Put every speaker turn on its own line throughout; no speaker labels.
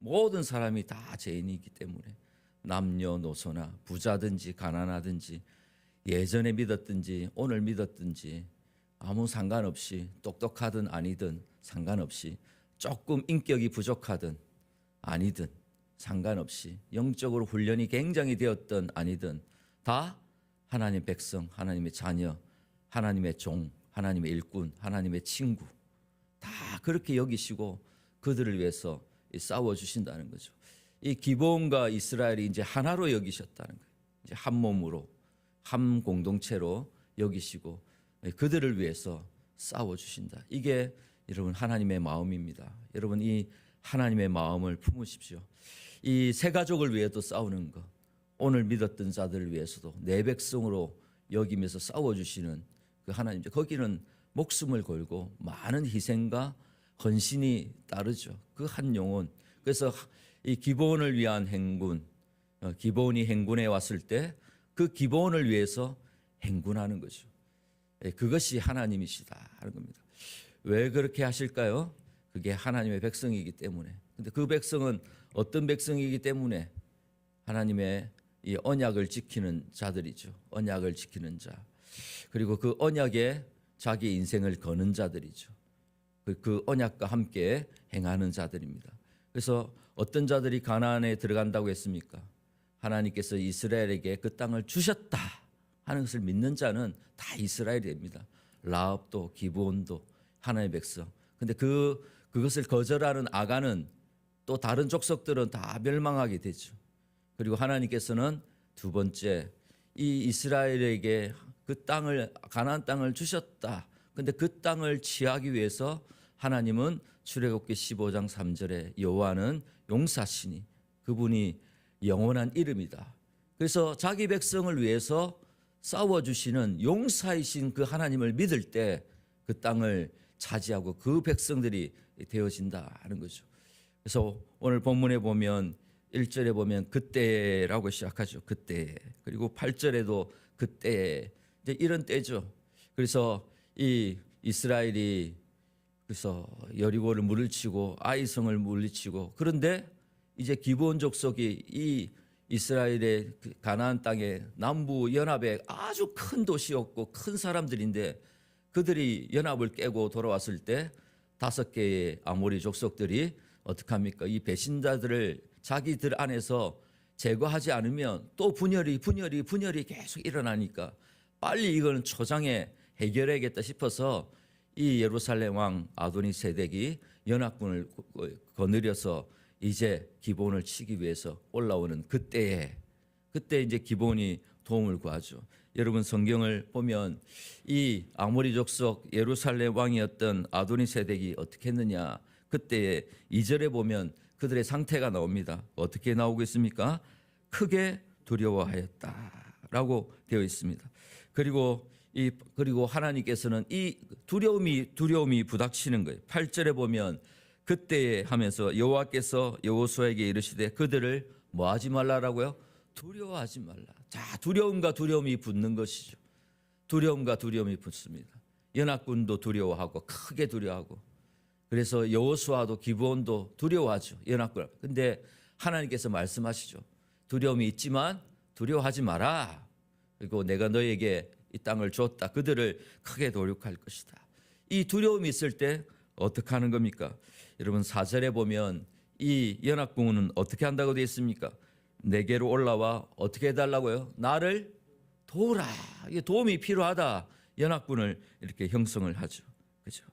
모든 사람이 다 죄인이기 때문에 남녀노소나 부자든지 가난하든지 예전에 믿었든지 오늘 믿었든지 아무 상관없이 똑똑하든 아니든 상관없이 조금 인격이 부족하든 아니든 상관없이 영적으로 훈련이 굉장히 되었든 아니든 다 하나님 백성, 하나님의 자녀, 하나님의 종, 하나님의 일꾼, 하나님의 친구 다 그렇게 여기시고 그들을 위해서 싸워 주신다는 거죠. 이 기본과 이스라엘이 이제 하나로 여기셨다는 거예요. 이제 한 몸으로 한 공동체로 여기시고 그들을 위해서 싸워 주신다. 이게 여러분 하나님의 마음입니다. 여러분 이 하나님의 마음을 품으십시오. 이새 가족을 위해도 싸우는 것. 오늘 믿었던 자들을 위해서도 내 백성으로 여기면서 싸워 주시는 그 하나님. 거기는 목숨을 걸고 많은 희생과 헌신이 따르죠. 그 한 영혼. 그래서 이 기본을 위한 행군, 어, 기본이 행군에 왔을 때 그 기본을 위해서 행군하는 거죠. 예, 그것이 하나님이시다 하는 겁니다. 왜 그렇게 하실까요? 그게 하나님의 백성이기 때문에. 근데 그 백성은 어떤 백성이기 때문에 하나님의 이 언약을 지키는 자들이죠. 언약을 지키는 자. 그리고 그 언약에 자기 인생을 거는 자들이죠. 그, 그 언약과 함께 행하는 자들입니다. 그래서 어떤 자들이 가나안에 들어간다고 했습니까? 하나님께서 이스라엘에게 그 땅을 주셨다 하는 것을 믿는 자는 다 이스라엘이 됩니다. 라합도 기브온도 하나님의 백성. 근데 그 그것을 거절하는 아가는 또 다른 족속들은 다 멸망하게 되죠. 그리고 하나님께서는 두 번째 이 이스라엘에게 그 땅을 가나안 땅을 주셨다. 근데 그 땅을 취하기 위해서 하나님은 출애굽기 15장 3절에 여호와는 용사시니 그분이 영원한 이름이다. 그래서 자기 백성을 위해서 싸워 주시는 용사이신 그 하나님을 믿을 때 그 땅을 차지하고 그 백성들이 되어진다 하는 거죠. 그래서 오늘 본문에 보면 1절에 보면 그때라고 시작하죠. 그때. 그리고 8절에도 그때. 이제 이런 때죠. 그래서 이 이스라엘이 그래서 여리고를 물리치고 아이성을 물리치고 그런데 이제 기본 족속이 이 이스라엘의 그 가나안 땅의 남부 연합의 아주 큰 도시였고 큰 사람들인데 그들이 연합을 깨고 돌아왔을 때 다섯 개의 아모리 족속들이 어떻게 합니까? 이 배신자들을 자기들 안에서 제거하지 않으면 또 분열이 분열이 분열이 계속 일어나니까 빨리 이거는 초장에 해결해야겠다 싶어서 이 예루살렘 왕 아도니 세덱이 연합군을 거느려서 이제 기본을 치기 위해서 올라오는 그때에 그때 이제 기본이 도움을 구하죠. 여러분 성경을 보면 이 아모리 족속 예루살렘 왕이었던 아도니 세덱이 어떻게 했느냐? 그때에 2절에 보면 그들의 상태가 나옵니다. 어떻게 나오고 있습니까? 크게 두려워하였다라고 되어 있습니다. 그리고 이 그리고 하나님께서는 이 두려움이 두려움이 부닥치는 거예요. 8절에 보면 그때에 하면서 여호와께서 여호수아에게 이르시되 그들을 뭐 하지 말라라고요? 두려워하지 말라. 자, 두려움과 두려움이 붙는 것이죠. 두려움과 두려움이 붙습니다. 연합군도 두려워하고 크게 두려워하고 그래서 여호수아도 기브온도 두려워하죠. 연합군. 근데 하나님께서 말씀하시죠. 두려움이 있지만 두려워하지 마라. 그리고 내가 너에게 이 땅을 줬다. 그들을 크게 도륙할 것이다. 이 두려움이 있을 때 어떻게 하는 겁니까? 여러분 사절에 보면 이 연합군은 어떻게 한다고 되어 있습니까? 내게로 올라와 어떻게 해달라고요? 나를 도우라. 이게 도움이 필요하다. 연합군을 이렇게 형성을 하죠. 그죠?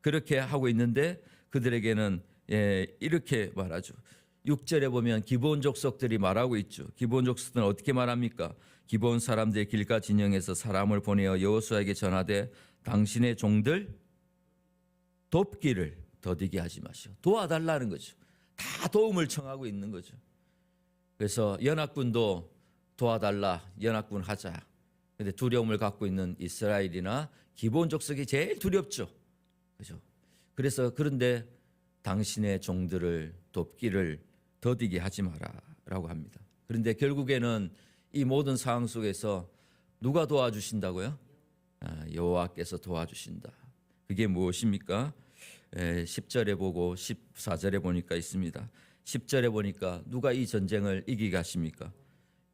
그렇게 하고 있는데 그들에게는 예, 이렇게 말하죠. 6절에 보면 기본 족속들이 말하고 있죠. 기본 족속들은 어떻게 말합니까? 기본 사람들의 길가 진영에서 사람을 보내어 여호수아에게 전하되 당신의 종들 돕기를 더디게 하지 마시오. 도와달라는 거죠. 다 도움을 청하고 있는 거죠. 그래서 연합군도 도와달라. 연합군 하자. 근데 두려움을 갖고 있는 이스라엘이나 기본 족속이 제일 두렵죠. 그죠? 그래서 그런데 당신의 종들을 돕기를 더디게 하지 마라라고 합니다. 그런데 결국에는 이 모든 상황 속에서 누가 도와주신다고요? 아, 여호와께서 도와주신다. 그게 무엇입니까? 에, 10절에 보고 14절에 보니까 있습니다. 10절에 보니까 누가 이 전쟁을 이기게 하십니까?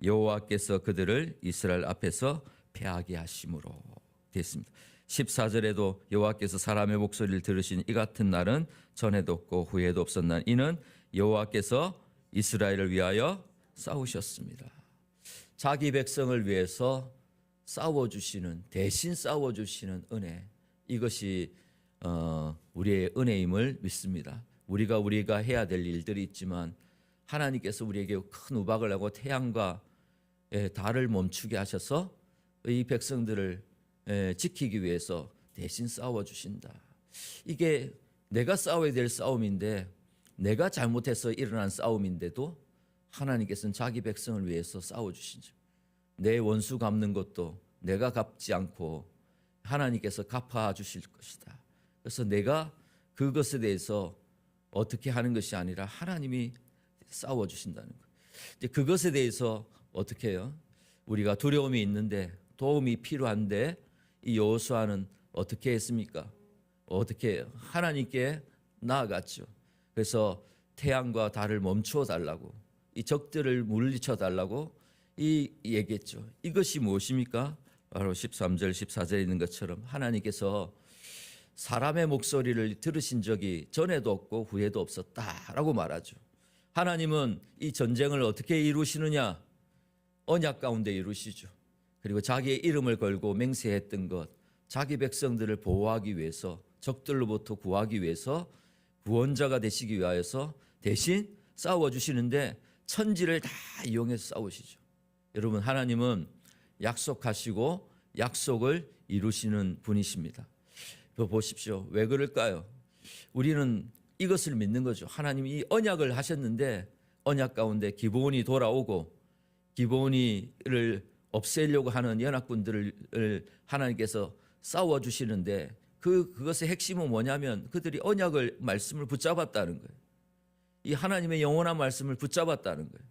여호와께서 그들을 이스라엘 앞에서 패하게 하심으로 됐습니다. 14절에도 여호와께서 사람의 목소리를 들으신 이 같은 날은 전에도 없고 후에도 없었나 이는 여호와께서 이스라엘을 위하여 싸우셨습니다. 자기 백성을 위해서 싸워 주시는 대신 싸워 주시는 은혜 이것이 어, 우리의 은혜임을 믿습니다. 우리가 우리가 해야 될 일들이 있지만 하나님께서 우리에게 큰 우박을 하고 태양과 예, 달을 멈추게 하셔서 이 백성들을 예, 지키기 위해서 대신 싸워 주신다. 이게 내가 싸워야 될 싸움인데 내가 잘못해서 일어난 싸움인데도 하나님께서는 자기 백성을 위해서 싸워 주시죠. 내 원수 갚는 것도 내가 갚지 않고 하나님께서 갚아 주실 것이다. 그래서 내가 그것에 대해서 어떻게 하는 것이 아니라 하나님이 싸워 주신다는 것. 이제 그것에 대해서 어떻게 해요? 우리가 두려움이 있는데 도움이 필요한데 이 여호수아는 어떻게 했습니까? 어떻게? 하나님께 나아갔죠. 그래서 태양과 달을 멈추어 달라고 이 적들을 물리쳐 달라고 이 얘기했죠. 이것이 무엇입니까? 바로 13절 14절에 있는 것처럼 하나님께서 사람의 목소리를 들으신 적이 전에도 없고 후에도 없었다라고 말하죠. 하나님은 이 전쟁을 어떻게 이루시느냐? 언약 가운데 이루시죠. 그리고 자기의 이름을 걸고 맹세했던 것, 자기 백성들을 보호하기 위해서 적들로부터 구하기 위해서 구원자가 되시기 위하여서 대신 싸워 주시는데 천지를 다 이용해서 싸우시죠. 여러분 하나님은 약속하시고 약속을 이루시는 분이십니다. 그 보십시오. 왜 그럴까요? 우리는 이것을 믿는 거죠. 하나님이 이 언약을 하셨는데 언약 가운데 기본이 돌아오고 기본이를 없애려고 하는 연합군들을 하나님께서 싸워 주시는데 그 그것의 핵심은 뭐냐면 그들이 언약을 말씀을 붙잡았다는 거예요. 이 하나님의 영원한 말씀을 붙잡았다는 거예요.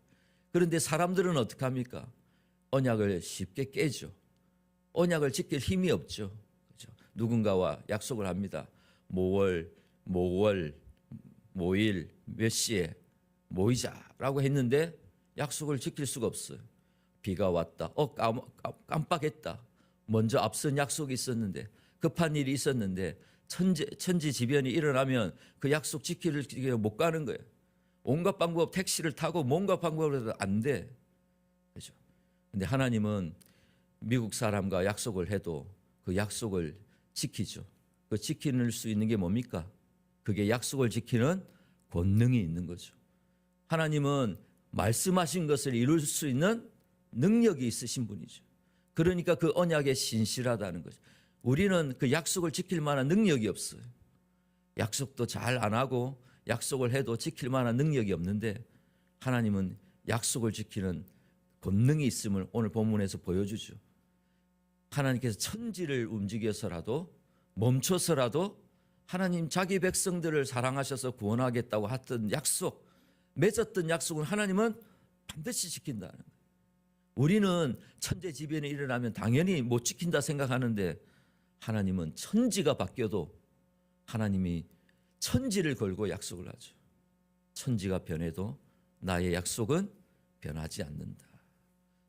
그런데 사람들은 어떻게 합니까? 언약을 쉽게 깨죠. 언약을 지킬 힘이 없죠. 그렇죠? 누군가와 약속을 합니다. 모월, 모월, 모일, 몇 시에 모이자라고 했는데 약속을 지킬 수가 없어요. 비가 왔다. 어 깜, 깜빡했다. 먼저 앞선 약속이 있었는데 급한 일이 있었는데 천지 천지지변이 일어나면 그 약속 지키를 못 가는 거예요. 온갖 방법 택시를 타고 뭔가 방법을 해도 안 돼. 그죠? 근데 하나님은 미국 사람과 약속을 해도 그 약속을 지키죠. 그 지키는 수 있는 게 뭡니까? 그게 약속을 지키는 권능이 있는 거죠. 하나님은 말씀하신 것을 이룰 수 있는 능력이 있으신 분이죠. 그러니까 그 언약에 신실하다는 거죠. 우리는 그 약속을 지킬 만한 능력이 없어요. 약속도 잘 안 하고 약속을 해도 지킬 만한 능력이 없는데 하나님은 약속을 지키는 권능이 있음을 오늘 본문에서 보여주죠. 하나님께서 천지를 움직여서라도 멈춰서라도 하나님 자기 백성들을 사랑하셔서 구원하겠다고 했던 약속, 맺었던 약속은 하나님은 반드시 지킨다는 거예요. 우리는 천재지변이 일어나면 당연히 못 지킨다 생각하는데 하나님은 천지가 바뀌어도 하나님이 천지를 걸고 약속을 하죠. 천지가 변해도 나의 약속은 변하지 않는다.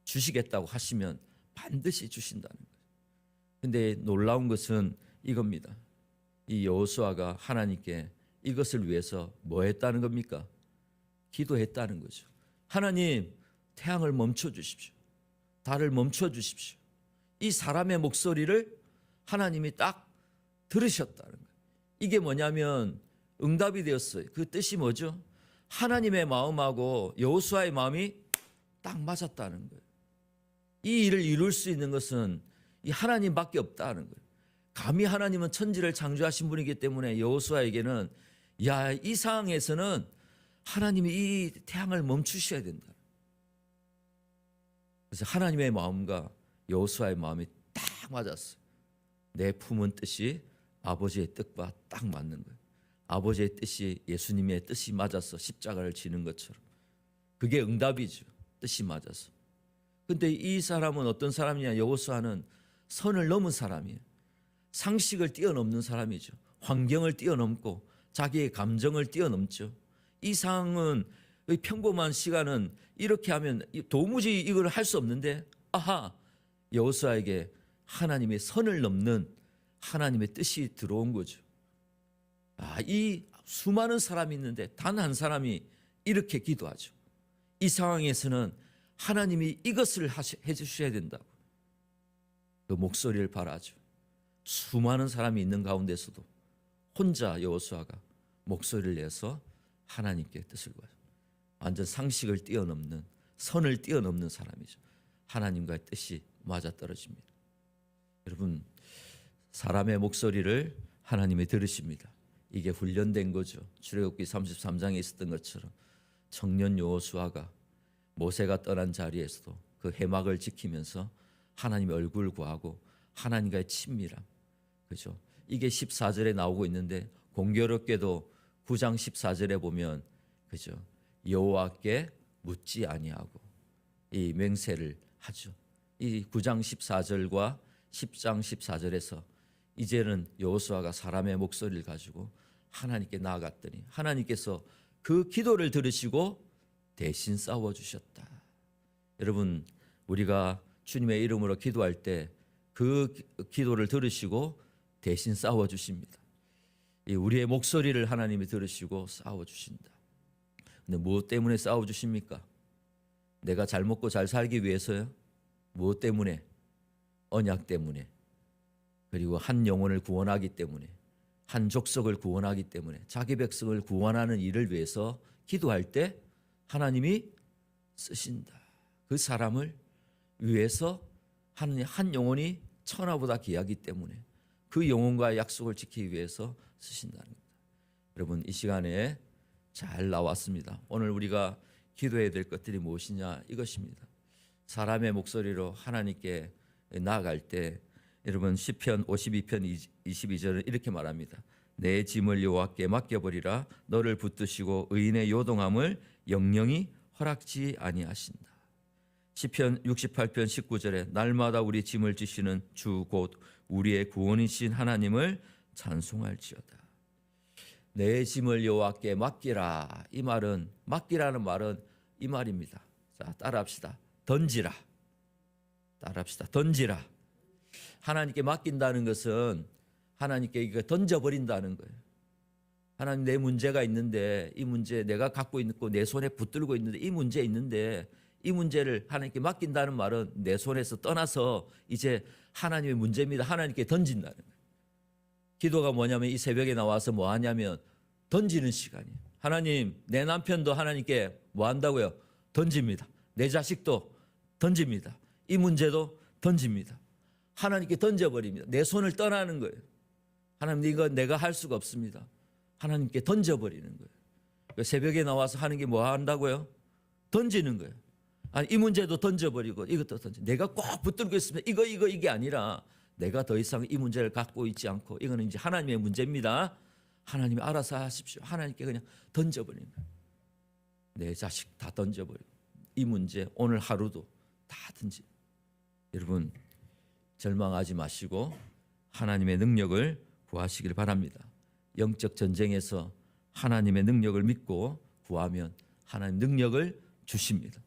주시겠다고 하시면 반드시 주신다는 거예요. 근데 놀라운 것은 이겁니다. 이 여호수아가 하나님께 이것을 위해서 뭐 했다는 겁니까? 기도했다는 거죠. 하나님, 태양을 멈춰 주십시오. 달을 멈춰 주십시오. 이 사람의 목소리를 하나님이 딱 들으셨다는 거예요. 이게 뭐냐면 응답이 되었어요. 그 뜻이 뭐죠? 하나님의 마음하고 여호수아의 마음이 딱 맞았다는 거예요. 이 일을 이룰 수 있는 것은 이 하나님밖에 없다는 거예요. 감히 하나님은 천지를 창조하신 분이기 때문에 여호수아에게는 야, 이 상황에서는 하나님이 이 태양을 멈추셔야 된다. 그래서 하나님의 마음과 여호수아의 마음이 딱 맞았어요. 내 품은 뜻이 아버지의 뜻과 딱 맞는 거예요. 아버지의 뜻이 예수님의 뜻이 맞아서 십자가를 지는 것처럼 그게 응답이죠. 뜻이 맞아서. 근데 이 사람은 어떤 사람이냐? 여호수아는 선을 넘은 사람이에요. 상식을 뛰어넘는 사람이죠. 환경을 뛰어넘고 자기의 감정을 뛰어넘죠. 이 상황은 이 평범한 시간은 이렇게 하면 이- 도무지 이걸 할 수 없는데 아하 여호수아에게 하나님의 선을 넘는 하나님의 뜻이 들어온 거죠. 아, 이 수많은 사람이 있는데 단 한 사람이 이렇게 기도하죠. 이 상황에서는 하나님이 이것을 하시, 해주셔야 된다고. 그 목소리를 바라죠. 수많은 사람이 있는 가운데서도 혼자 여호수아가 목소리를 내서 하나님께 뜻을 구하죠. 완전 상식을 뛰어넘는 선을 뛰어넘는 사람이죠. 하나님과의 뜻이 맞아 떨어집니다. 여러분 사람의 목소리를 하나님이 들으십니다. 이게 훈련된 거죠. 출애굽기 33장에 있었던 것처럼 청년 여호수아가 모세가 떠난 자리에서도 그 해막을 지키면서 하나님의 얼굴 구하고 하나님과의 친밀함. 그죠? 이게 14절에 나오고 있는데 공교롭게도 9장 14절에 보면 그죠? 여호와께 묻지 아니하고 이 맹세를 하죠. 이 9장 14절과 10장 14절에서 이제는 여호수아가 사람의 목소리를 가지고 하나님께 나아갔더니 하나님께서 그 기도를 들으시고 대신 싸워 주셨다. 여러분 우리가 주님의 이름으로 기도할 때 그 기도를 들으시고 대신 싸워 주십니다. 이 우리의 목소리를 하나님이 들으시고 싸워 주신다. 근데 무엇 때문에 싸워 주십니까? 내가 잘 먹고 잘 살기 위해서요? 무엇 때문에? 언약 때문에. 그리고 한 영혼을 구원하기 때문에. 한 족속을 구원하기 때문에. 자기 백성을 구원하는 일을 위해서 기도할 때 하나님이 쓰신다. 그 사람을 위해서 한, 한 영혼이 천하보다 귀하기 때문에 그 영혼과의 약속을 지키기 위해서 쓰신다는 겁니다. 여러분 이 시간에 잘 나왔습니다. 오늘 우리가 기도해야 될 것들이 무엇이냐 이것입니다. 사람의 목소리로 하나님께 나아갈 때 여러분 시편 52편 22절은 이렇게 말합니다. 내 짐을 여호와께 맡겨버리라 너를 붙드시고 의인의 요동함을 영영이 허락지 아니하신다. 시편 68편 19절에 날마다 우리 짐을 지시는 주 곧 우리의 구원이신 하나님을 찬송할지어다. 내 짐을 여호와께 맡기라. 이 말은 맡기라는 말은 이 말입니다. 자, 따라합시다. 던지라. 따라합시다. 던지라. 하나님께 맡긴다는 것은 하나님께 이거 던져 버린다는 거예요. 하나님 내 문제가 있는데 이 문제 내가 갖고 있고 내 손에 붙들고 있는데 이 문제 있는데 이 문제를 하나님께 맡긴다는 말은 내 손에서 떠나서 이제 하나님의 문제입니다. 하나님께 던진다는 거예요. 기도가 뭐냐면 이 새벽에 나와서 뭐 하냐면 던지는 시간이에요. 하나님, 내 남편도 하나님께 뭐 한다고요? 던집니다. 내 자식도 던집니다. 이 문제도 던집니다. 하나님께 던져버립니다. 내 손을 떠나는 거예요. 하나님, 이거 내가 할 수가 없습니다. 하나님께 던져버리는 거예요. 그 새벽에 나와서 하는 게 뭐 한다고요? 던지는 거예요. 아니, 이 문제도 던져버리고 이것도 던져. 내가 꼭 붙들고 있으면 이거 이거 이게 아니라 내가 더 이상 이 문제를 갖고 있지 않고 이거는 이제 하나님의 문제입니다. 하나님이 알아서 하십시오. 하나님께 그냥 던져버리는 거예요. 내 자식 다 던져버리고 이 문제 오늘 하루도 다 던지. 여러분 절망하지 마시고 하나님의 능력을 구하시길 바랍니다. 영적 전쟁에서 하나님의 능력을 믿고 구하면 하나님 능력을 주십니다.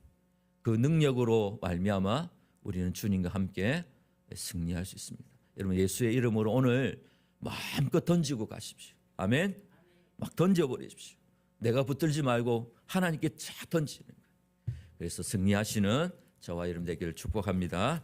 그 능력으로 말미암아 우리는 주님과 함께 승리할 수 있습니다. 여러분 예수의 이름으로 오늘 마음껏 던지고 가십시오. 아멘. 막 던져 버리십시오. 내가 붙들지 말고 하나님께 쫙 던지는 거예요. 그래서 승리하시는 저와 여러분 되기를 축복합니다.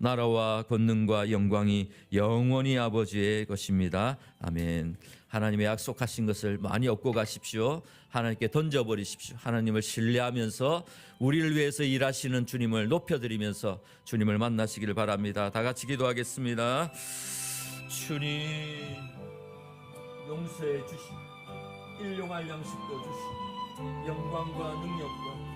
나라와 권능과 영광이 영원히 아버지의 것입니다. 아멘. 하나님의 약속하신 것을 많이 얻고 가십시오. 하나님께 던져버리십시오. 하나님을 신뢰하면서 우리를 위해서 일하시는 주님을 높여드리면서 주님을 만나시기를 바랍니다. 다 같이 기도하겠습니다. 주님 용서해 주시고 일용할 양식도 주시고 영광과 능력과